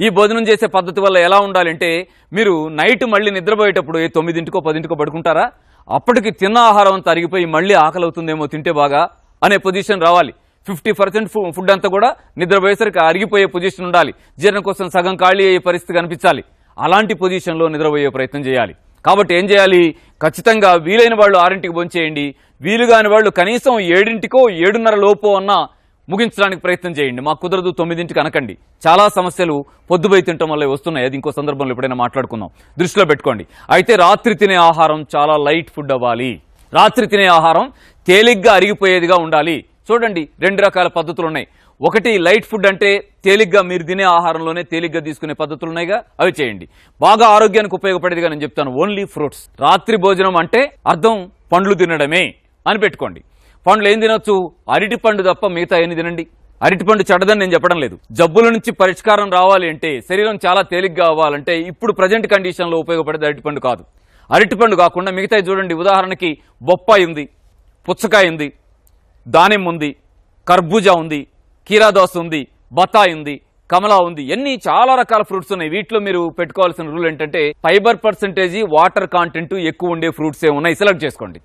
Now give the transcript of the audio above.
ఈ భోజనం చేసే పద్ధతి వల్ల ఎలా ఉండాలంటే మీరు నైట్ మళ్ళీ నిద్రపోయేటప్పుడు ఏ తొమ్మిదింటికో పదింటికో పడుకుంటారా? అప్పటికి తిన్న ఆహారం అంతా అరిగిపోయి మళ్ళీ ఆకలి అవుతుందేమో తింటే బాగా అనే పొజిషన్ రావాలి. ఫిఫ్టీ పర్సెంట్ ఫుడ్ అంతా కూడా నిద్రపోయేసరికి అరిగిపోయే పొజిషన్ ఉండాలి. జీర్ణం కోసం సగం ఖాళీ అయ్యే పరిస్థితి కనిపించాలి. అలాంటి పొజిషన్లో నిద్రపోయే ప్రయత్నం చేయాలి. కాబట్టి ఏం చేయాలి? ఖచ్చితంగా వీలైన వాళ్ళు ఆరింటికి భోంచేయండి. వీలు కాని వాళ్ళు కనీసం ఏడింటికో ఏడున్నర లోపు అన్న ముగించడానికి ప్రయత్నం చేయండి. మాకు కుదరదు తొమ్మిదింటికి అనకండి చాలా సమస్యలు పొద్దుపోయి తినటం వల్ల వస్తున్నాయి. అది ఇంకో సందర్భంలో ఎప్పుడైనా మాట్లాడుకుందాం. దృష్టిలో పెట్టుకోండి. అయితే రాత్రి తినే ఆహారం చాలా లైట్ ఫుడ్ అవ్వాలి. రాత్రి తినే ఆహారం తేలిగ్గా అరిగిపోయేదిగా ఉండాలి. చూడండి రెండు రకాల పద్ధతులు ఉన్నాయి. ఒకటి లైట్ ఫుడ్ అంటే తేలిగ్గా మీరు తినే ఆహారంలోనే తేలిగ్గా తీసుకునే పద్ధతులు ఉన్నాయిగా అవి చేయండి. బాగా ఆరోగ్యానికి ఉపయోగపడేదిగా నేను చెప్తాను. ఓన్లీ ఫ్రూట్స్ రాత్రి భోజనం అంటే అర్థం పండ్లు తినడమే అని పెట్టుకోండి. పండ్లు ఏం తినొచ్చు? అరటి పండు తప్ప మిగతా ఎన్ని తినండి? అరటి పండు చెడ్డదని నేను చెప్పడం లేదు. జబ్బుల నుంచి పరిష్కారం రావాలి అంటే శరీరం చాలా తేలిగ్గా అవ్వాలంటే ఇప్పుడు ప్రజెంట్ కండిషన్లో ఉపయోగపడేది అరటి పండు కాదు. అరటి పండు కాకుండా మిగతా చూడండి. ఉదాహరణకి బొప్పాయి ఉంది పుచ్చకాయ ఉంది దానిమ్మ ఉంది కర్బూజా ఉంది కీరాదోస ఉంది బత్తాయి ఉంది కమలా ఉంది. ఎన్ని చాలా రకాల ఫ్రూట్స్ ఉన్నాయి. వీటిలో మీరు పెట్టుకోవాల్సిన రూల్ ఏంటంటే ఫైబర్ పర్సంటేజీ వాటర్ కాంటెంట్ ఎక్కువ ఉండే ఫ్రూట్సే ఉన్నాయి. సెలెక్ట్ చేసుకోండి.